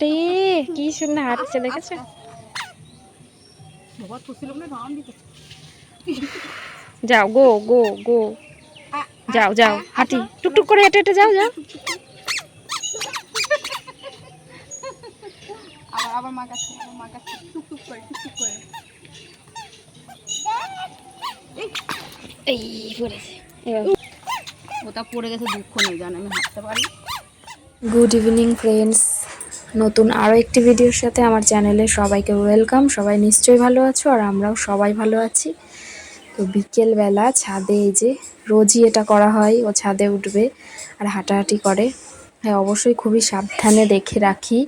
রে কি সুন্দর হাঁটছে দেখেছ? যাও গো গো গো। যাও যাও হাঁটি। টুকটুক করে হেঁটে হেঁটে যাও যাও। আবার আবার মা কাছে আবার মা কাছে। টুক টুক করে টুক টুক করে। এই। পড়েছে। এবার। ওটা পড়ে গেছে দুঃখ নেই জান আমি হাঁটতে পারি। গুড ইভিনিং ফ্রেন্ডস নতুন আরও একটি ভিডিওর সাথে আমার চ্যানেলে সবাইকে ওয়েলকাম। সবাই নিশ্চয়ই ভালো আছো আর আমরাও সবাই ভালো আছি। তো বিকেলবেলা ছাদে এই যে রোজই এটা করা হয়, ও ছাদে উঠবে আর হাঁটাহাঁটি করে। হ্যাঁ অবশ্যই খুবই সাবধানে দেখে রাখি।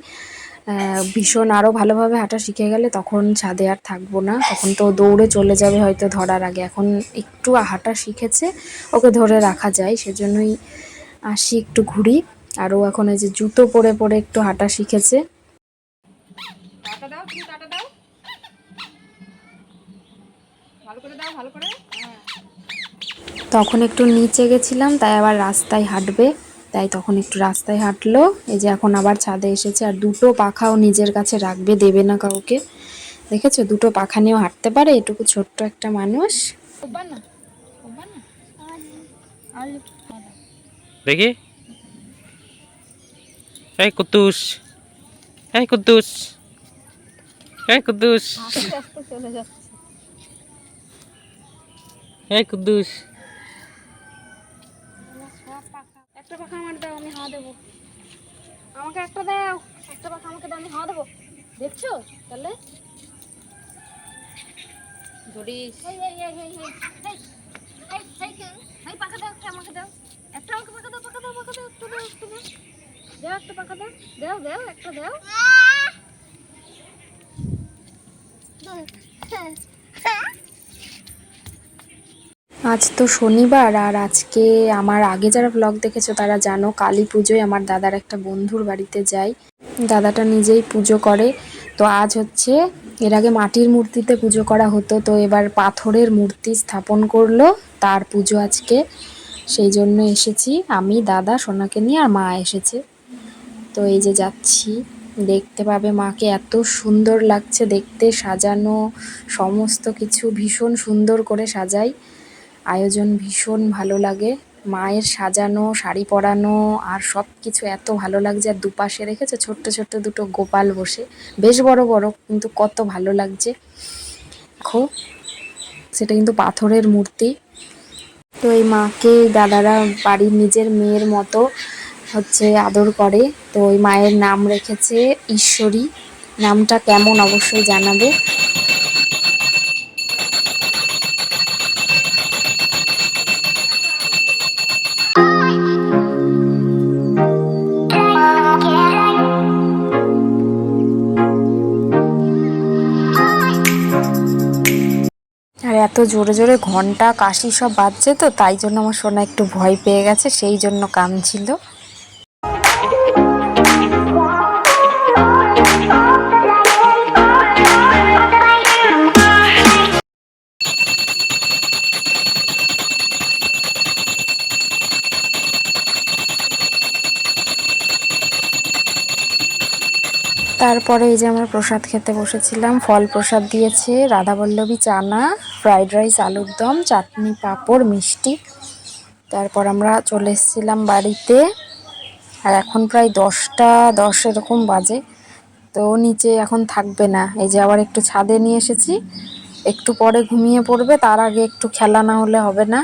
ভীষণ আরও ভালোভাবে হাঁটা শিখে গেলে তখন ছাদে আর থাকব না। তখন তো দৌড়ে চলে যাবে হয়তো ধরার আগে। এখন একটু হাঁটা শিখেছে, ওকে ধরে রাখা যায়, সেজন্যই আসি একটু ঘুরি। আর ও এখন এই যে জুতো পরে পরে একটু হাঁটা শিখেছে। টাটা দাও তুমি টাটা দাও। ভালো করে দাও ভালো করে। হ্যাঁ তখন একটু নিচে গেছিলাম তাই আবার রাস্তায় হাঁটবে। তাই তখন একটু রাস্তায় হাঁটলো। এই যে এখন আবার ছাদে এসেছে আর দুটো পাখাও নিজের কাছে রাখবে দেবে না কাউকে। দেখেছ? দুটো পাখা নিয়েও হাঁটতে পারে এটুকু ছোট্ট একটা মানুষ। ওবার না ওবার না। আলু। দেখি। এই কুদ্দুস এই কুদ্দুস এই কুদ্দুস এই কুদ্দুস একটা পাখা আমার দাও আমি হাঁ দেবো আমাকে একটা দাও একটা পাখা আমাকে দাও আমি হাঁ দেবো দেখছ তাহলে ধরিস পাখা আমাকে দাও একটা একটা পাখা একটা আজ তো শনিবার আর আজকে আমার আগে যারা ব্লগ দেখেছ তারা জানো কালী পুজোয় আমার দাদার একটা বন্ধুর বাড়িতে যাই। দাদাটা নিজেই পুজো করে। তো আজ হচ্ছে এর আগে মাটির মূর্তিতে পুজো করা হতো। তো এবার পাথরের মূর্তি স্থাপন করল তার পুজো আজকে। সেই জন্য এসেছি। আমি, দাদা, সোনাকে নিয়ে আর মা এসেছে। তো এই যে যাচ্ছি, দেখতে পাবে মাকে এত সুন্দর লাগছে দেখতে, সাজানো সমস্ত কিছু ভীষণ সুন্দর করে সাজাই। আয়োজন ভীষণ ভালো লাগে, মায়ের সাজানো, শাড়ি পরানো আর সব কিছু এত ভালো লাগছে। আর দুপাশে রেখেছে ছোট্ট ছোট্ট দুটো গোপাল বসে, বেশ বড় বড় কিন্তু কত ভালো লাগছে। দেখো, সেটা কিন্তু পাথরের মূর্তি। তো এই মাকে দাদারা, বাড়ির নিজের মেয়ের মতো হচ্ছে আদর করে। তো ওই মায়ের নাম রেখেছে ঈশ্বরী। নামটা কেমন অবশ্যই জানাবে। আর এত জোরে জোরে ঘণ্টা, কাশি সব বাজছে তো, তাই জন্য আমার সোনা একটু ভয় পেয়ে গেছে, সেই জন্য কাঁদছিল। তারপরে এই যে আমরা প্রসাদ খেতে বসেছিলাম, ফল প্রসাদ দিয়েছে, রাধাবল্লভী চানা, ফ্রাইড রাইস, আলুর দম, চাটনি, পাঁপড়, মিষ্টি। তারপর আমরা চলে এসেছিলাম বাড়িতে, আর এখন প্রায় দশটা, দশ এরকম বাজে। তো নিচে এখন থাকবে না। এই যে আবার একটু ছাদে নিয়ে এসেছি। একটু পরে ঘুমিয়ে পড়বে, তার আগে একটু খেলা না হলে হবে না।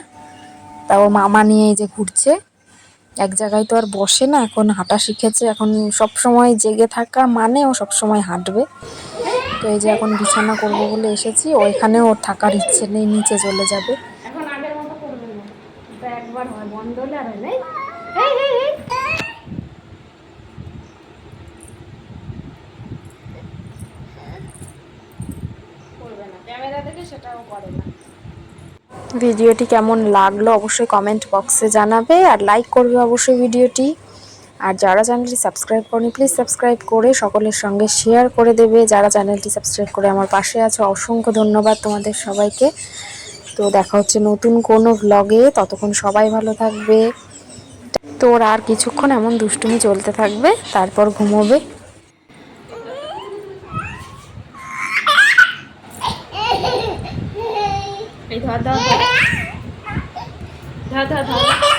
তাও মামা নিয়ে এই যে ঘুরছে। এক জায়গায় তো আর বসে না, এখন হাঁটা শিখেছে, এখন সব সময় জেগে থাকা মানে ও সব সময় হাঁটবে। তো এই যে এখন বিছানা করব বলে এসেছি, ওইখানে ওর থাকার ইচ্ছে নেই, নিচে চলে যাবে। সেটাও করে না। ভিডিওটি কেমন লাগল অবশ্যই কমেন্ট বক্সে জানাবে আর লাইক করবে অবশ্যই ভিডিওটি। আর যারা চ্যানেলটি সাবস্ক্রাইব করনি প্লিজ সাবস্ক্রাইব করে সকলের সঙ্গে শেয়ার করে দেবে। যারা চ্যানেলটি সাবস্ক্রাইব করে আমার পাশে আছে, অসংখ্য ধন্যবাদ তোমাদের সবাইকে। তো দেখা হচ্ছে নতুন কোনো ব্লগে ততক্ষণ সবাই ভালো থাকবে। তোর আর কিছুক্ষণ এমন দুষ্টুমি চলতে থাকবে, তারপর ঘুমোবে। ধর। 他在他。